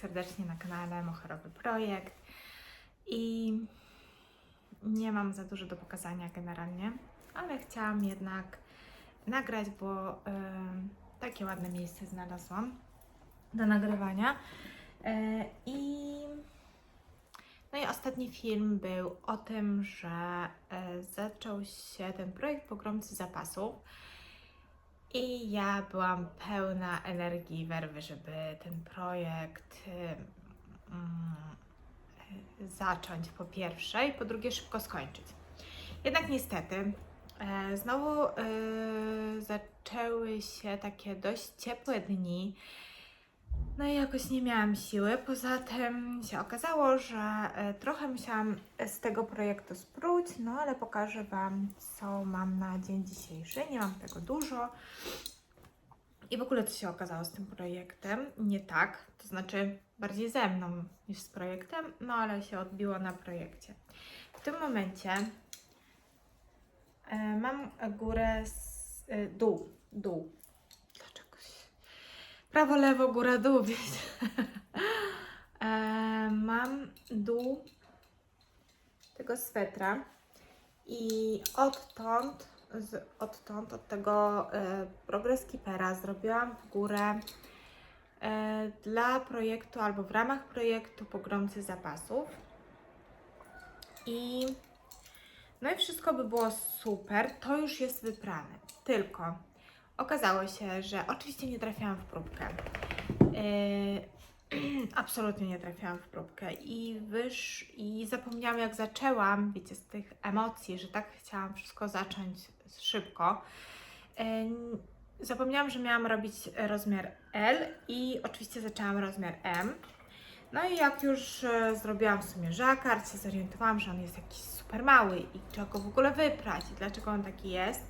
serdecznie na kanale Moherowy Projekt. I nie mam za dużo do pokazania generalnie, ale chciałam jednak nagrać, bo e, takie ładne miejsce znalazłam do nagrywania. E, i no i ostatni film był o tym, że e, zaczął się ten projekt pogromcy zapasów i ja byłam pełna energii, werwy, żeby ten projekt mm, y, zacząć po pierwsze i po drugie szybko skończyć. Jednak niestety e, znowu y, zaczęły się takie dość ciepłe dni. No i jakoś nie miałam siły. Poza tym się okazało, że e, trochę musiałam z tego projektu spróć, no ale pokażę Wam, co mam na dzień dzisiejszy. Nie mam tego dużo. I w ogóle co się okazało z tym projektem? Nie tak, to znaczy bardziej ze mną niż z projektem, no ale się odbiło na projekcie. W tym momencie e, mam górę, z, e, dół, dół. Prawo, lewo, góra, dół, e, mam dół tego swetra i odtąd, z, odtąd, od tego e, Progress Keepera zrobiłam w górę e, dla projektu albo w ramach projektu Pogromcy Zapasów. I no i wszystko by było super, to już jest wyprane. Tylko okazało się, że oczywiście nie trafiłam w próbkę. Yy, absolutnie nie trafiłam w próbkę i wysz i zapomniałam jak zaczęłam, wiecie, z tych emocji, że tak chciałam wszystko zacząć szybko. Yy, zapomniałam, że miałam robić rozmiar L i oczywiście zaczęłam rozmiar M. No i jak już e, zrobiłam w sumie żakard, się zorientowałam, że on jest jakiś super mały i trzeba go w ogóle wyprać i dlaczego on taki jest.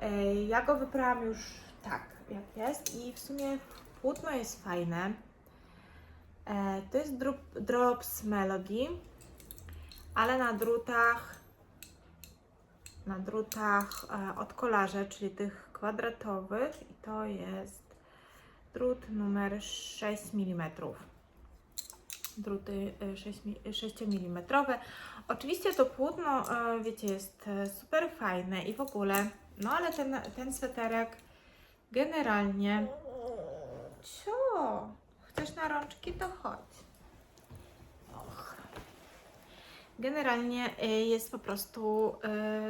E, Ja go wyprałam już tak, jak jest i w sumie płótno jest fajne. E, To jest drop, Drops Melody, ale na drutach na drutach e, od kolarze, czyli tych kwadratowych i to jest drut numer 6 mm. Druty e, 6, mi- 6 mm. Oczywiście to płótno, e, wiecie, jest e, super fajne i w ogóle, no ale ten, ten sweterek generalnie. Co? Chcesz na rączki, to chodź. Och. Generalnie y, jest po prostu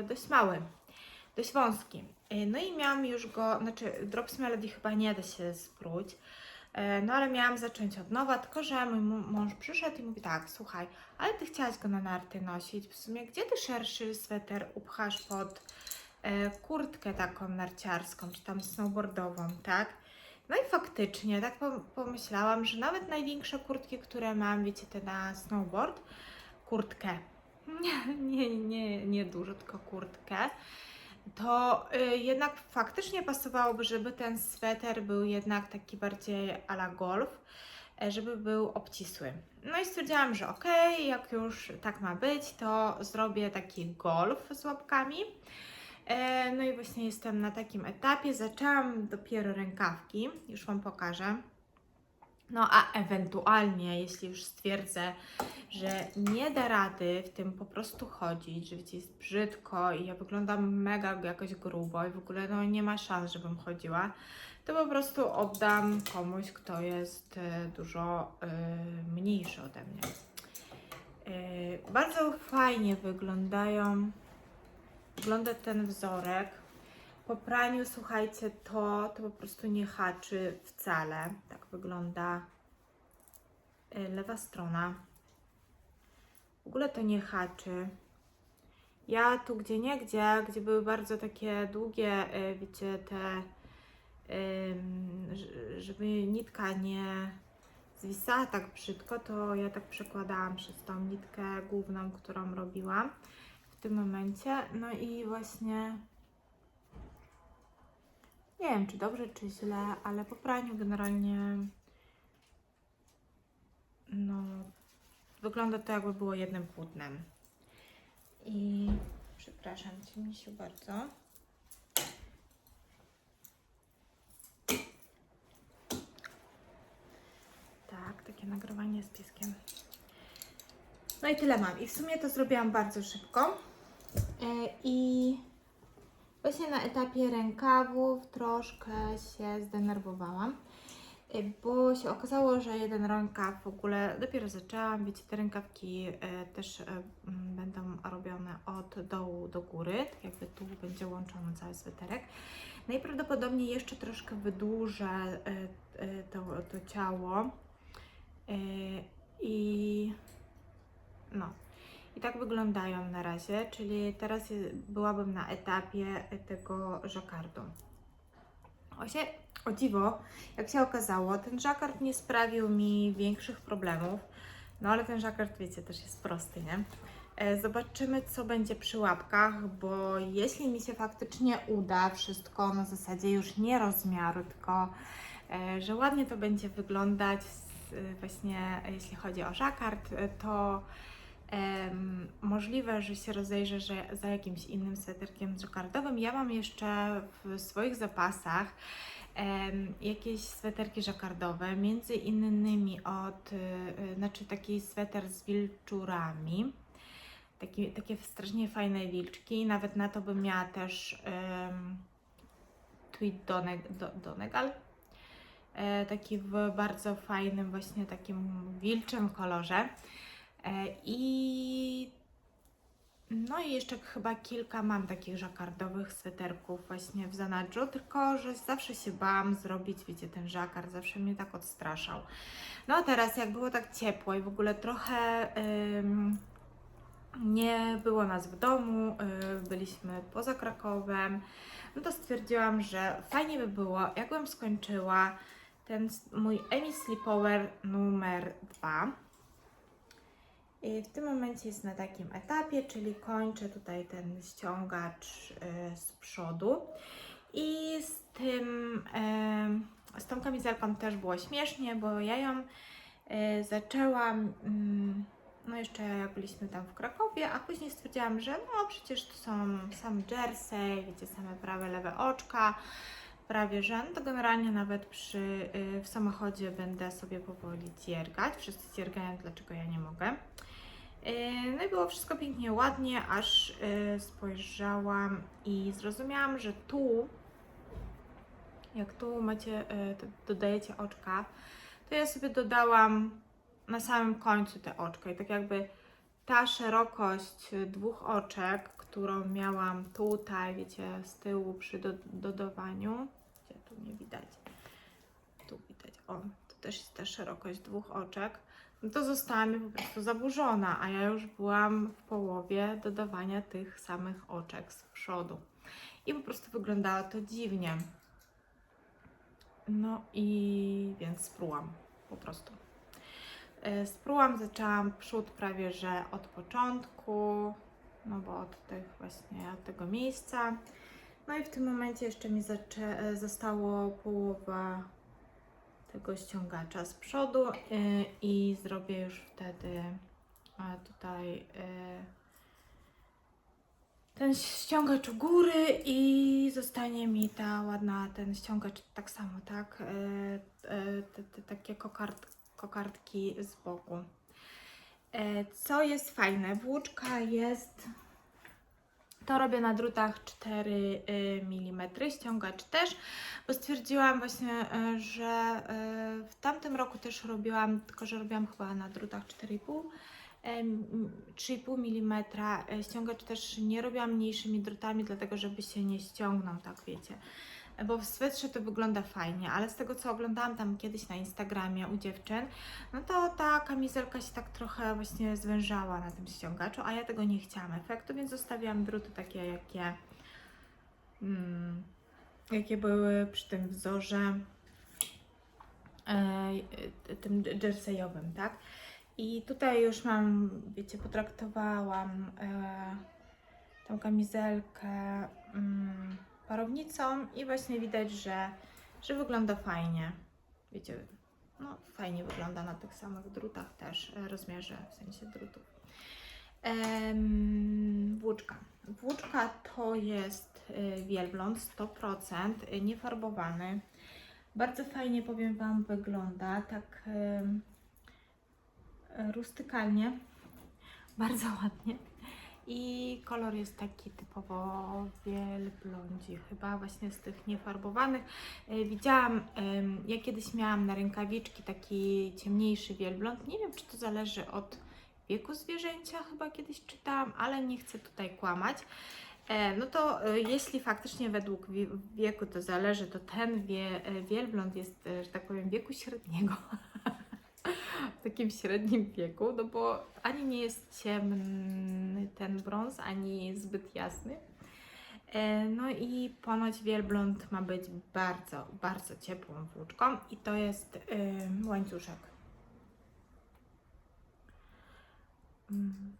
y, dość mały, dość wąski. Y, No i miałam już go, znaczy Drops Melody chyba nie da się spróć, no ale miałam zacząć od nowa, tylko że mój mąż przyszedł i mówi tak, słuchaj, ale ty chciałaś go na narty nosić, w sumie gdzie ty szerszy sweter upchasz pod kurtkę taką narciarską, czy tam snowboardową, tak? No i faktycznie, tak pom- pomyślałam, że nawet największe kurtki, które mam, wiecie, te na snowboard, kurtkę, nie, nie, nie, nie dużo, tylko kurtkę, to y, jednak faktycznie pasowałoby, żeby ten sweter był jednak taki bardziej a la golf, e, żeby był obcisły. No i stwierdziłam, że okej, jak już tak ma być, to zrobię taki golf z łapkami. E, No i właśnie jestem na takim etapie. Zaczęłam dopiero rękawki, już Wam pokażę. No a ewentualnie, jeśli już stwierdzę, że nie da rady w tym po prostu chodzić, że wiecie, jest brzydko i ja wyglądam mega jakoś grubo i w ogóle no nie ma szans, żebym chodziła, to po prostu oddam komuś, kto jest e, dużo e, mniejszy ode mnie. E, bardzo fajnie wyglądają wygląda ten wzorek. Po praniu, słuchajcie, to, to po prostu nie haczy wcale. Tak wygląda y, lewa strona. W ogóle to nie haczy. Ja tu gdzie nie gdzie, gdzie były bardzo takie długie, y, wiecie, te, żeby nitka nie zwisała tak brzydko, to ja tak przekładałam przez tą nitkę główną, którą robiłam w tym momencie. No i właśnie nie wiem, czy dobrze, czy źle, ale po praniu generalnie no wygląda to jakby było jednym płótnem. I przepraszam Cię, misiu, bardzo. nie z pieskiem. No i tyle mam. I w sumie to zrobiłam bardzo szybko. E, I właśnie na etapie rękawów troszkę się zdenerwowałam. E, Bo się okazało, że jeden rękaw w ogóle dopiero zaczęłam. Wiecie, te rękawki e, też będą robione od dołu do góry, tak jakby tu będzie łączony cały sweterek. Najprawdopodobniej jeszcze troszkę wydłużę to, to ciało i no. I tak wyglądają na razie, czyli teraz byłabym na etapie tego żakardu. O, się, o dziwo, jak się okazało, ten żakard nie sprawił mi większych problemów, no ale ten żakard, wiecie, też jest prosty, nie? E, Zobaczymy, co będzie przy łapkach, bo jeśli mi się faktycznie uda wszystko na zasadzie już nie rozmiaru, tylko e, że ładnie to będzie wyglądać, e, właśnie jeśli chodzi o żakard, e, to możliwe, że się rozejrzę że za jakimś innym sweterkiem żakardowym. Ja mam jeszcze w swoich zapasach jakieś sweterki żakardowe, między innymi od, y, y, znaczy taki sweter z wilczurami. Taki, takie strasznie fajne wilczki. Nawet na to bym miała też um, tweed Doneg- do, Donegal. E, taki w bardzo fajnym, właśnie takim wilczym kolorze. E, I no i jeszcze chyba kilka mam takich żakardowych sweterków właśnie w zanadrzu, tylko że zawsze się bałam zrobić, wiecie, ten żakard, zawsze mnie tak odstraszał. No a teraz jak było tak ciepło i w ogóle trochę ym, nie było nas w domu, y, byliśmy poza Krakowem, no to stwierdziłam, że fajnie by było, jakbym skończyła ten mój Emi Sleepover numer 2. W tym momencie jest na takim etapie, czyli kończę tutaj ten ściągacz y, z przodu. I z tym, y, z tą kamizelką też było śmiesznie, bo ja ją y, zaczęłam, mm, no jeszcze jak byliśmy tam w Krakowie, a później stwierdziłam, że no przecież to są sam jersey, wiecie, same prawe, lewe oczka, prawie że, no to generalnie nawet przy, w samochodzie będę sobie powoli dziergać. Wszyscy dziergają, dlaczego ja nie mogę. Yy, No i było wszystko pięknie, ładnie, aż yy, spojrzałam i zrozumiałam, że tu, jak tu macie, to dodajecie oczka, to ja sobie dodałam na samym końcu te oczka i tak jakby ta szerokość dwóch oczek, którą miałam tutaj, wiecie, z tyłu przy do, dodawaniu, gdzie tu nie widać, tu widać, o, to też jest ta szerokość dwóch oczek, to została mi po prostu zaburzona, a ja już byłam w połowie dodawania tych samych oczek z przodu. I po prostu wyglądało to dziwnie. No i więc sprułam po prostu. E, Sprułam, zaczęłam przód prawie że od początku, no bo od tych właśnie, od tego miejsca. No i w tym momencie jeszcze mi e, zostało połowa tego ściągacza z przodu y, i zrobię już wtedy tutaj y, ten ściągacz u góry i zostanie mi ta ładna, ten ściągacz tak samo, tak? Y, te, te takie kokard, kokardki z boku. Co jest fajne, włóczka jest to robię na drutach 4 mm, ściągacz też, bo stwierdziłam właśnie, y, że y, w tamtym roku też robiłam, tylko że robiłam chyba na drutach 4,5 em, 3,5 mm. Ściągacz też nie robiłam mniejszymi drutami, dlatego żeby się nie ściągnął, tak wiecie. Bo w swetrze to wygląda fajnie, ale z tego co oglądałam tam kiedyś na Instagramie u dziewczyn, no to ta kamizelka się tak trochę właśnie zwężała na tym ściągaczu, a ja tego nie chciałam efektu, więc zostawiłam druty takie, jakie, mm, jakie były przy tym wzorze e, tym jerseyowym, tak? I tutaj już mam, wiecie, potraktowałam e, tą kamizelkę mm, parownicą i właśnie widać, że, że wygląda fajnie. Wiecie, no fajnie wygląda na tych samych drutach też, e, rozmiarze w sensie drutów. Em, włóczka. Włóczka to jest y, wielbląd 100%, y, niefarbowany. Bardzo fajnie powiem Wam wygląda, tak e, rustykalnie, bardzo ładnie. I kolor jest taki typowo wielblądzi, chyba właśnie z tych niefarbowanych. E, Widziałam, ja kiedyś miałam na rękawiczki taki ciemniejszy wielbląd. Nie wiem, czy to zależy od wieku zwierzęcia, chyba kiedyś czytałam, ale nie chcę tutaj kłamać. E, No to e, jeśli faktycznie według wie- wieku to zależy, to ten wie, wielbląd jest, że tak powiem, wieku średniego. w takim średnim wieku, no bo ani nie jest ciemny ten brąz, ani zbyt jasny. E, No i ponoć wielbląd ma być bardzo, bardzo ciepłą włóczką i to jest łańcuszek. Mm.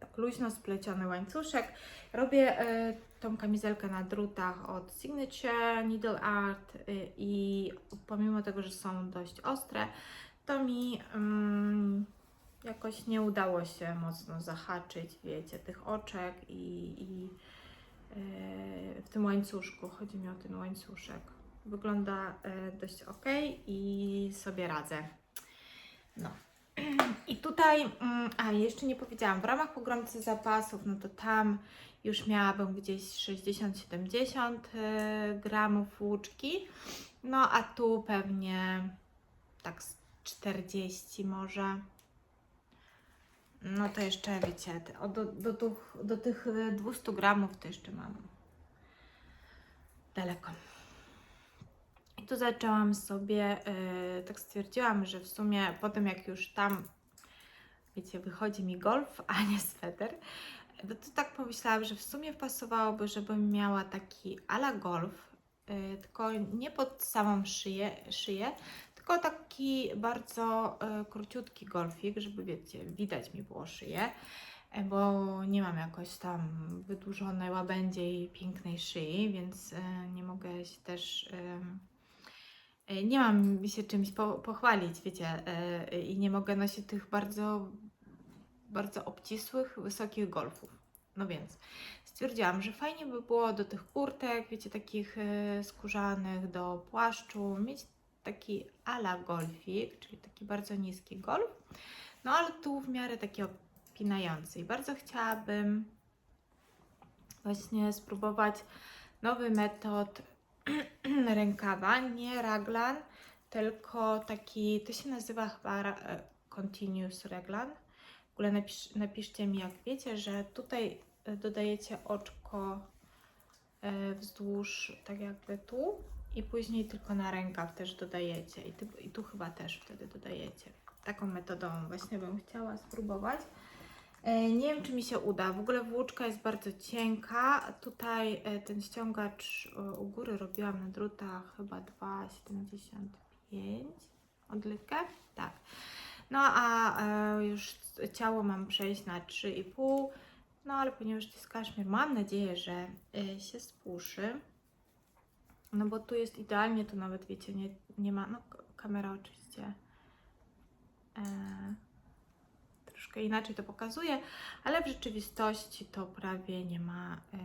Tak, luźno spleciony łańcuszek. Robię e, tą kamizelkę na drutach od Signature Needle Art e, i pomimo tego, że są dość ostre, to mi mm, jakoś nie udało się mocno zahaczyć, wiecie, tych oczek i, i e, w tym łańcuszku. Chodzi mi o ten łańcuszek. Wygląda e, dość ok i sobie radzę. No. I tutaj, mm, a jeszcze nie powiedziałam, w ramach pogromcy zapasów, no to tam już miałabym gdzieś 60-70 e, gramów włóczki, no a tu pewnie tak 40 może. No to jeszcze wiecie, do, do, tych, do tych e, 200 gramów to jeszcze mam daleko. I tu zaczęłam sobie, e, tak stwierdziłam, że w sumie po tym jak już tam, wiecie, wychodzi mi golf, a nie sweter, no to tak pomyślałam, że w sumie pasowałoby, żebym miała taki ala golf, e, tylko nie pod samą szyję, szyję tylko taki bardzo e, króciutki golfik, żeby wiecie, widać mi było szyję, e, bo nie mam jakoś tam wydłużonej łabędziej pięknej szyi, więc e, nie mogę się też nie mam się czymś po, pochwalić, wiecie, i nie mogę nosić tych bardzo, bardzo obcisłych, wysokich golfów. No więc stwierdziłam, że fajnie by było do tych kurtek, wiecie, takich e, skórzanych, do płaszczu, mieć taki ala golfik, czyli taki bardzo niski golf, no ale tu w miarę taki opinający. I bardzo chciałabym właśnie spróbować nowy metod rękawa, nie raglan, tylko taki, to się nazywa chyba e, continuous raglan. W ogóle napisz, napiszcie mi, jak wiecie, że tutaj e, dodajecie oczko e, wzdłuż, tak jakby tu i później tylko na rękaw też dodajecie i, ty, i tu chyba też wtedy dodajecie. Taką metodą właśnie bym chciała spróbować. E, Nie wiem, czy mi się uda. W ogóle włóczka jest bardzo cienka. Tutaj e, ten ściągacz e, u góry robiłam na drutach chyba 2,75 odlewkę. Tak. No a już ciało mam przejść na 3,5. No ale ponieważ to jest kaszmir, mam nadzieję, że się spuszy. No bo tu jest idealnie, tu nawet wiecie, nie, nie ma, no kamera oczywiście e, troszkę inaczej to pokazuje, ale w rzeczywistości to prawie nie ma, e,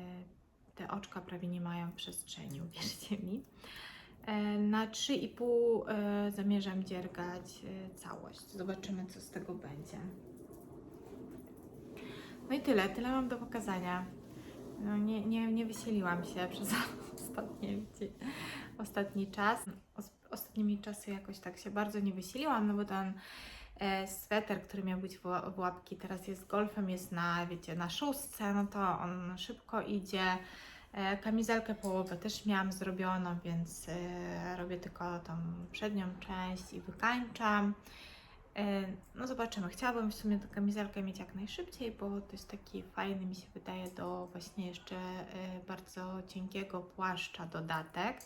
te oczka prawie nie mają przestrzeni, uwierzcie mi. E, na 3,5 e, zamierzam dziergać e, całość. Zobaczymy, co z tego będzie. No i tyle, tyle mam do pokazania. No nie, nie, nie wysiliłam się przez ostatnie, ostatni czas. Os- Ostatnimi czasy jakoś tak się bardzo nie wysiliłam, no bo ten e, sweter, który miał być w łapki, teraz jest golfem, jest na, wiecie, na szóstce, no to on szybko idzie. E, kamizelkę połowę też miałam zrobioną, więc e, robię tylko tą przednią część i wykańczam. E, No zobaczymy. Chciałabym w sumie tę kamizelkę mieć jak najszybciej, bo to jest taki fajny, mi się wydaje, do właśnie jeszcze e, bardzo cienkiego płaszcza dodatek.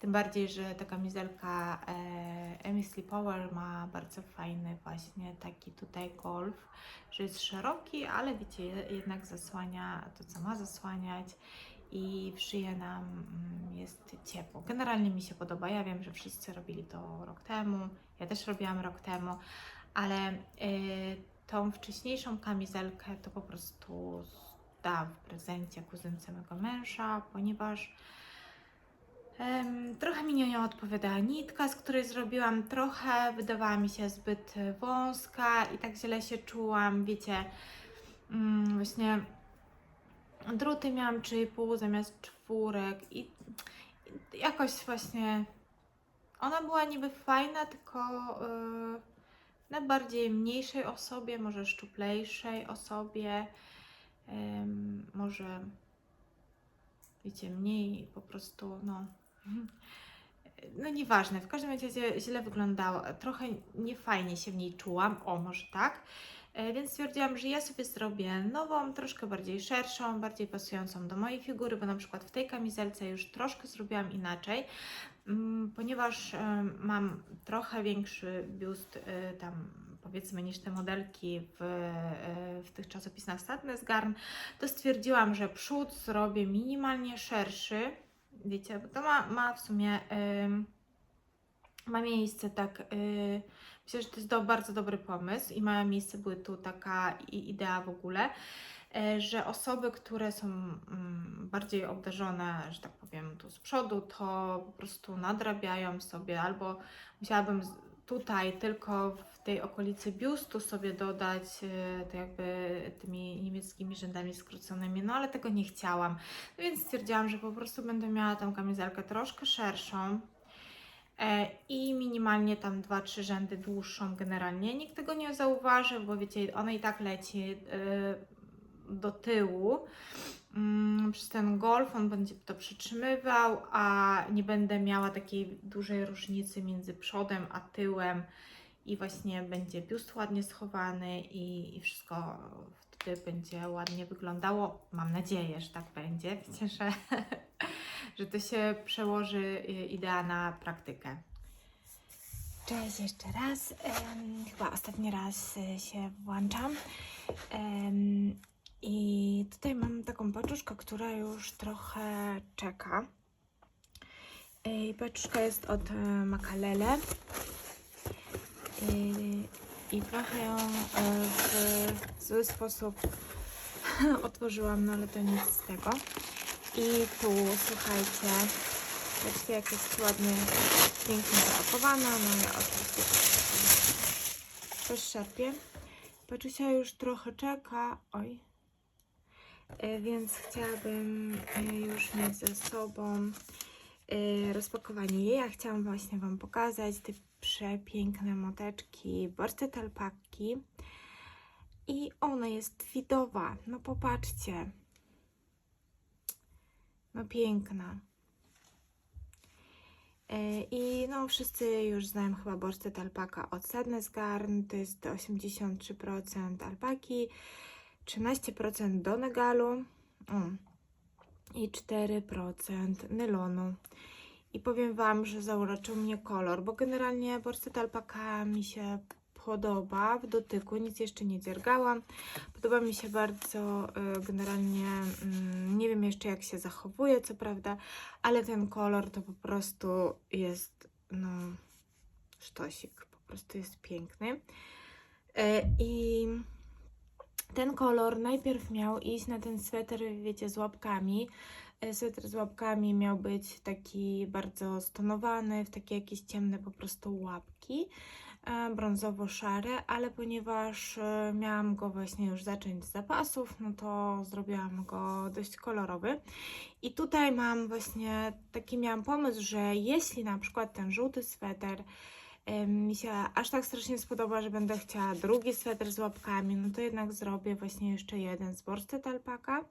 Tym bardziej, że ta kamizelka e, Emi Sleepower ma bardzo fajny właśnie taki tutaj golf, że jest szeroki, ale wiecie, je- jednak zasłania to, co ma zasłaniać i w szyję nam mm, jest ciepło. Generalnie mi się podoba. Ja wiem, że wszyscy robili to rok temu. Ja też robiłam rok temu, ale y, tą wcześniejszą kamizelkę to po prostu dałam w prezencie kuzynce mego męża, ponieważ trochę mi nie odpowiadała nitka, z której zrobiłam, trochę wydawała mi się zbyt wąska i tak źle się czułam, wiecie, mm, właśnie druty miałam 3,5 zamiast czwórek i, jakoś właśnie ona była niby fajna, tylko yy, na bardziej mniejszej osobie, może szczuplejszej osobie, em, może wiecie, mniej po prostu, no. No nieważne, w każdym razie źle wyglądała. Trochę niefajnie się w niej czułam, o może tak. E, Więc stwierdziłam, że ja sobie zrobię nową, troszkę bardziej szerszą, bardziej pasującą do mojej figury, bo na przykład w tej kamizelce już troszkę zrobiłam inaczej, mm, ponieważ em, mam trochę większy biust y, tam powiedzmy niż te modelki w, w tych czasopismach Sadness Garn, to stwierdziłam, że przód zrobię minimalnie szerszy, wiecie, bo to ma, ma w sumie ym, ma miejsce tak. Yy, myślę, że to jest do, bardzo dobry pomysł i ma miejsce były tu taka idea w ogóle, e, że osoby, które są mm, bardziej obdarzone, że tak powiem, tu z przodu, to po prostu nadrabiają sobie albo musiałabym tutaj tylko w tej okolicy biustu sobie dodać e, to jakby tymi niemieckimi rzędami skróconymi, no ale tego nie chciałam. No więc stwierdziłam, że po prostu będę miała tą kamizelkę troszkę szerszą i minimalnie tam 2-3 rzędy dłuższą generalnie. Nikt tego nie zauważy, bo wiecie, ona i tak leci e, do tyłu. Mm, Przez ten golf on będzie to przytrzymywał, a nie będę miała takiej dużej różnicy między przodem a tyłem i właśnie będzie biust ładnie schowany i, i wszystko wtedy będzie ładnie wyglądało. Mam nadzieję, że tak będzie. Wiecie, że, że to się przełoży y, idea na praktykę. Cześć jeszcze raz. Em, chyba ostatni raz y, się włączam. Em, I tutaj mam taką paczuszkę, która już trochę czeka. I paczuszka jest od Makalele. I, I trochę ją w zły sposób otworzyłam, no ale to nic z tego. I tu, słuchajcie, zobaczcie jak jest ładnie, pięknie zapakowana. No ja oczywiście też szarpię. Paczusia już trochę czeka. Oj. E, Więc chciałabym e, już mieć ze sobą e, rozpakowanie jej. Ja chciałam właśnie Wam pokazać te przepiękne moteczki borstet alpaki. I ona jest twidowa. No popatrzcie. No piękna. E, I no wszyscy już znają chyba borstet alpaka od Sadness Garn. To jest 83% alpaki, 13% Donegalu o, i 4% nylonu. I powiem Wam, że zauroczył mnie kolor, bo generalnie borstet alpaka mi się podoba w dotyku, nic jeszcze nie dziergałam. Podoba mi się bardzo y, generalnie, mm, nie wiem jeszcze jak się zachowuje, co prawda, ale ten kolor to po prostu jest, no, sztosik, po prostu jest piękny. Y, I ten kolor najpierw miał iść na ten sweter, wiecie, z łapkami. E, Sweter z łapkami miał być taki bardzo stonowany, w takie jakieś ciemne po prostu łapki, e, brązowo-szare, ale ponieważ e, miałam go właśnie już zacząć z zapasów, no to zrobiłam go dość kolorowy. I tutaj mam właśnie taki miałam pomysł, że jeśli na przykład ten żółty sweter em, mi się aż tak strasznie spodoba, że będę chciała drugi sweter z łapkami, no to jednak zrobię właśnie jeszcze jeden z borstet alpaka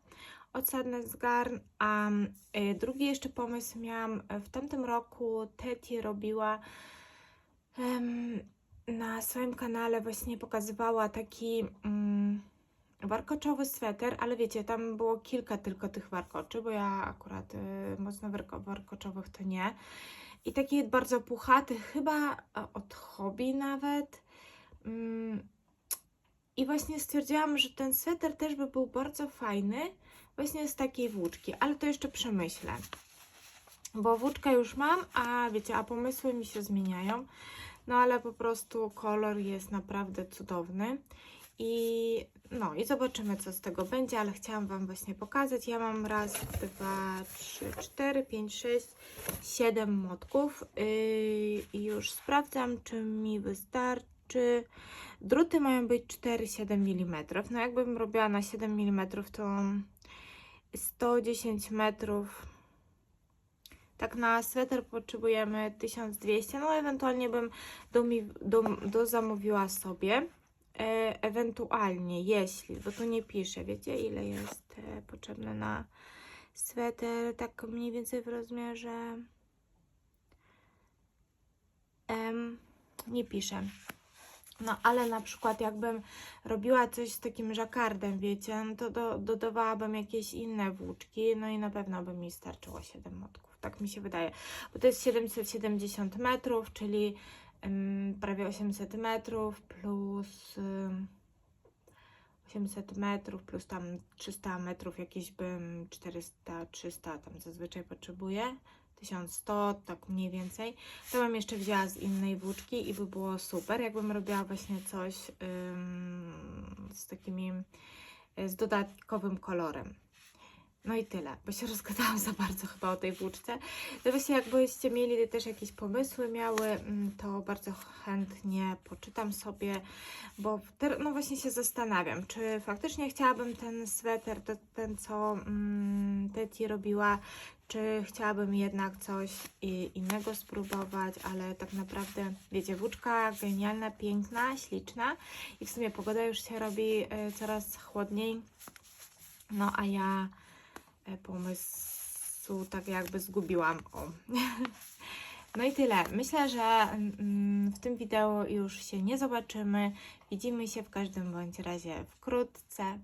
od Sadness Garn, a drugi jeszcze pomysł miałam w tamtym roku Teti robiła na swoim kanale właśnie pokazywała taki mm, warkoczowy sweter, ale wiecie, tam było kilka tylko tych warkoczy, bo ja akurat y, mocno warko, warkoczowych to nie. I taki bardzo puchaty, chyba e, od hobby nawet. Mm, I właśnie stwierdziłam, że ten sweter też by był bardzo fajny, właśnie z takiej włóczki, ale to jeszcze przemyślę. Bo włóczkę już mam, a wiecie, a pomysły mi się zmieniają. No ale po prostu kolor jest naprawdę cudowny. I no i zobaczymy, co z tego będzie, ale chciałam Wam właśnie pokazać. Ja mam raz, dwa, trzy, cztery, pięć, sześć, siedem motków. Yy, już sprawdzam, czy mi wystarczy. Druty mają być 4-7 mm. No jakbym robiła na 7 mm, to 110 metrów. Tak na sweter potrzebujemy 1200, no ewentualnie bym do, do, do zamówiła sobie. E, ewentualnie, jeśli, bo tu nie pisze, wiecie ile jest e, potrzebne na sweter, tak mniej więcej w rozmiarze. Em, nie pisze. No, ale na przykład jakbym robiła coś z takim żakardem, wiecie, no to do, dodawałabym jakieś inne włóczki, no i na pewno by mi starczyło 7 motków, tak mi się wydaje. Bo to jest 770 metrów, czyli ym, prawie 800 metrów plus ym, 800 metrów plus tam 300 metrów jakieś bym 400, 300 tam zazwyczaj potrzebuję. 1100, tak mniej więcej. To bym jeszcze wzięła z innej włóczki i by było super, jakbym robiła właśnie coś ym, z takimi, y, z dodatkowym kolorem. No i tyle, bo się rozgadałam za bardzo chyba o tej włóczce. No właśnie jakbyście mieli też jakieś pomysły miały, mm, to bardzo chętnie poczytam sobie, bo no właśnie się zastanawiam, czy faktycznie chciałabym ten sweter, to, ten co mm, Teti robiła, czy chciałabym jednak coś innego spróbować, ale tak naprawdę, wiecie, włóczka genialna, piękna, śliczna i w sumie pogoda już się robi y, coraz chłodniej, no a ja y, pomysł tak jakby zgubiłam, o. No i tyle. Myślę, że mm, w tym wideo już się nie zobaczymy. Widzimy się w każdym bądź razie wkrótce.